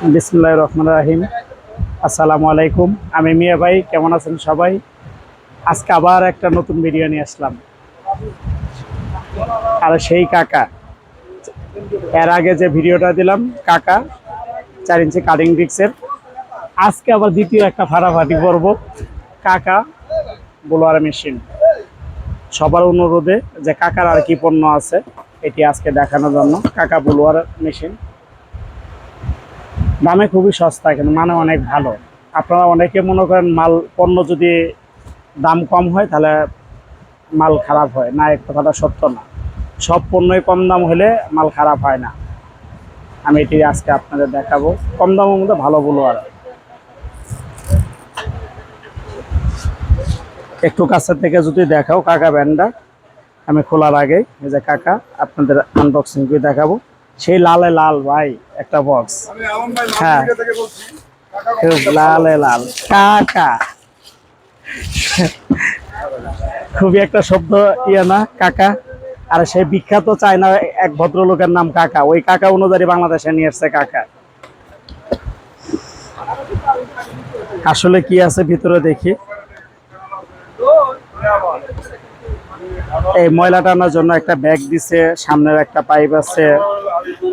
বিসমুল্লাহ রহমান রাহিম। আসসালামু আলাইকুম। আমি মিয়া ভাই, কেমন আছেন সবাই? আজকে আবার একটা নতুন ভিডিও নিয়ে আসলাম। আর সেই কাকা। এর আগে যে ভিডিওটা দিলাম, কাকা, চার ইঞ্চি কাটিং ডিক্সের আজকে আবার দ্বিতীয় একটা ফাটাফাটি করব। কাকা, বোলোয়ার মেশিন সবার অনুরোধে যে কাকার আর কি পণ্য আছে, এটি আজকে দেখানোর জন্য। কাকা বোলোয়ার মেশিন দামে খুবই সস্তা, কিন্তু মানে অনেক ভালো। আপনারা অনেকে মনে করেন মাল, পণ্য যদি দাম কম হয়, তাহলে মাল খারাপ হয়। না, এক কথাটা সত্য না। সব পণ্যই কম দাম হলে মাল খারাপ হয় না। আমি এটি আজকে আপনাদের দেখাবো। কম দামের মধ্যে ভালো বলব আর। একটু কাছের থেকে যদি দেখাও, কাকা ব্যান্ডটা, আমি খোলার আগে যে কাকা, আপনাদের আনবক্সিং করে দেখাবো। সেই লালে লাল ভাই একটা বক্স হ্যাঁ। খুব লালে লাল। কাকা খুবই একটা শব্দ ইয়ে না কাকা। আর সেই বিখ্যাত চায়না এক ভদ্রলোকের নাম কাকা। ওই কাকা অনুযায়ী বাংলাদেশে নিয়ে এসছে কাকা। আসলে কি আছে ভিতরে দেখি। এই ময়লা টানার জন্য একটা ব্যাগ দিছে, সামনের একটা পাইপ আছে।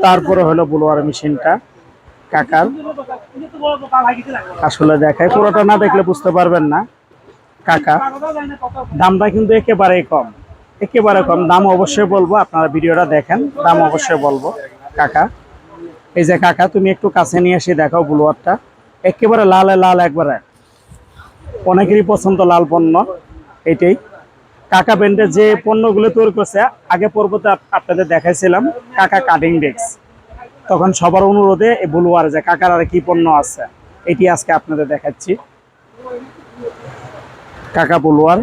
তারপরে হলো বুলোয়ার মেশিনটা, কাকার। আসলে দেখায়, পুরোটা না দেখলে বুঝতে পারবেন না, কাকা। দামটা কিন্তু একেবারেই কম, একেবারে কম। দাম অবশ্যই বলব, আপনারা ভিডিওটা দেখেন, দাম অবশ্যই বলব, কাকা। এই যে কাকা, তুমি একটু কাছে নিয়ে এসে দেখাও বুলোয়ারটা। একেবারে লালে লাল একবারে। অনেকেরই পছন্দ লাল পণ্য, এটাই। কাকা ব্র্যান্ডের যে পণ্যগুলো তৈরি করছে, আগে পর্বতে আপ- আপনাদের দেখাইছিলাম, কাকা কাটিং ডেস্ক তখন সবার অনুরোধে বলুয়ার যে কাকার আর কি পণ্য আছে, এটি আজকে আপনাদের দেখাচ্ছি। কাকা বলুয়ার।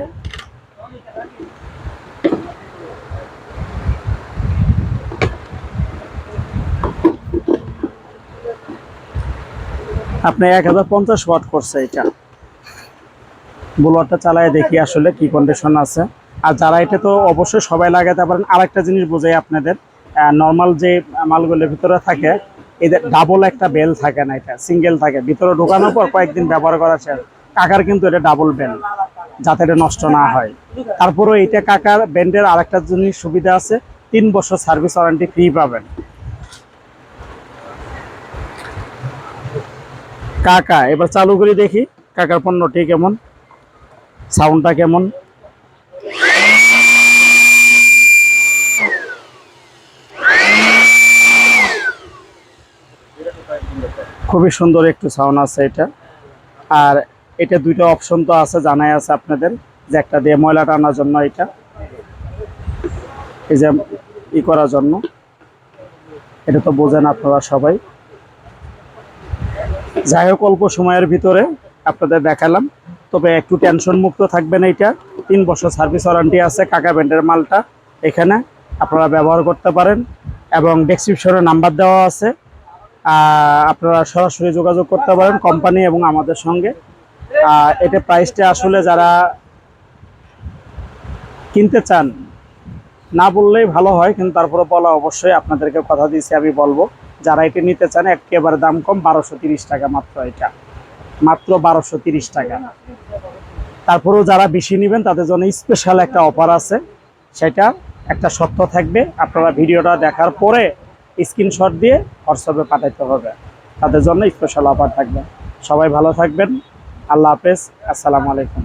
আপনি এক হাজার পঞ্চাশ ওয়াট করছে এটা। বুলোয়ারটা চালায় দেখি আসলে কি কন্ডিশন আছে। আর যারা এটা তো অবশ্যই সবাই লাগাতে পারেন। আরেকটা জিনিস বোঝাই আপনাদের নর্মাল যে মালগুলোর ভিতরে থাকে এদের ডাবল একটা বেল থাকে না এটা সিঙ্গেল থাকে। ভিতরে ঢোকানোর পর কয়েকদিন ব্যবহার করা শেষ কাকার কিন্তু এটা ডাবল বেল যাতে এটা নষ্ট না হয়। তারপরেও এটা কাকার ব্যান্ডের আরেকটা জিনিস সুবিধা আছে, তিন বছর সার্ভিস ওয়ারেন্টি ফ্রি পাবেন। কাকা, এবার চালু করে দেখি, কাকার পণ্যটি কেমন? সাউন্ডটা কেমন? খুবই সুন্দর একটু সাউন্ড আছে এটা। আর এটা দুইটা অপশন তো আছে, জানাই আছে আপনাদের, যে একটা দিয়ে ময়লা টানার জন্য এটা। এই যে ই করার জন্য। এটা তো বোঝেন আপনারা সবাই। যাই হোক, অল্প সময়ের ভিতরে আপনাদের দেখালাম। তবে একটু টেনশন মুক্ত থাকবেন এইটা তিন বছর সার্ভিস ওয়ারেন্টি আছে, কাকা ব্যান্ডের মালটা এখানে আপনারা ব্যবহার করতে পারেন এবং ডেসক্রিপশনে নাম্বার দেওয়া আছে। আপনারা সরাসরি যোগাযোগ করতে পারেন কোম্পানি এবং আমাদের সঙ্গে। এটা প্রাইসটা আসলে যারা কিনতে চান, না বললেই ভালো হয়, কিন্তু তারপরে বলা অবশ্যই আপনাদেরকে কথা দিয়েছি, আমি বলব। যারা এটা নিতে চান, একেবারে দাম কম, বারোশো টাকা মাত্র এটা। মাত্র বারোশো তিরিশ টাকা। তারপরেও যারা বেশি নেবেন, তাদের জন্য স্পেশাল একটা অফার আছে। সেটা একটা সত্য থাকবে। আপনারা ভিডিওটা দেখার পরে স্ক্রিনশট দিয়ে হোয়াটসঅ্যাপে পাঠাইতে হবে। তাদের জন্য স্পেশাল অফার থাকবে। সবাই ভালো থাকবেন। আল্লাহ হাফেজ। আসসালামু আলাইকুম।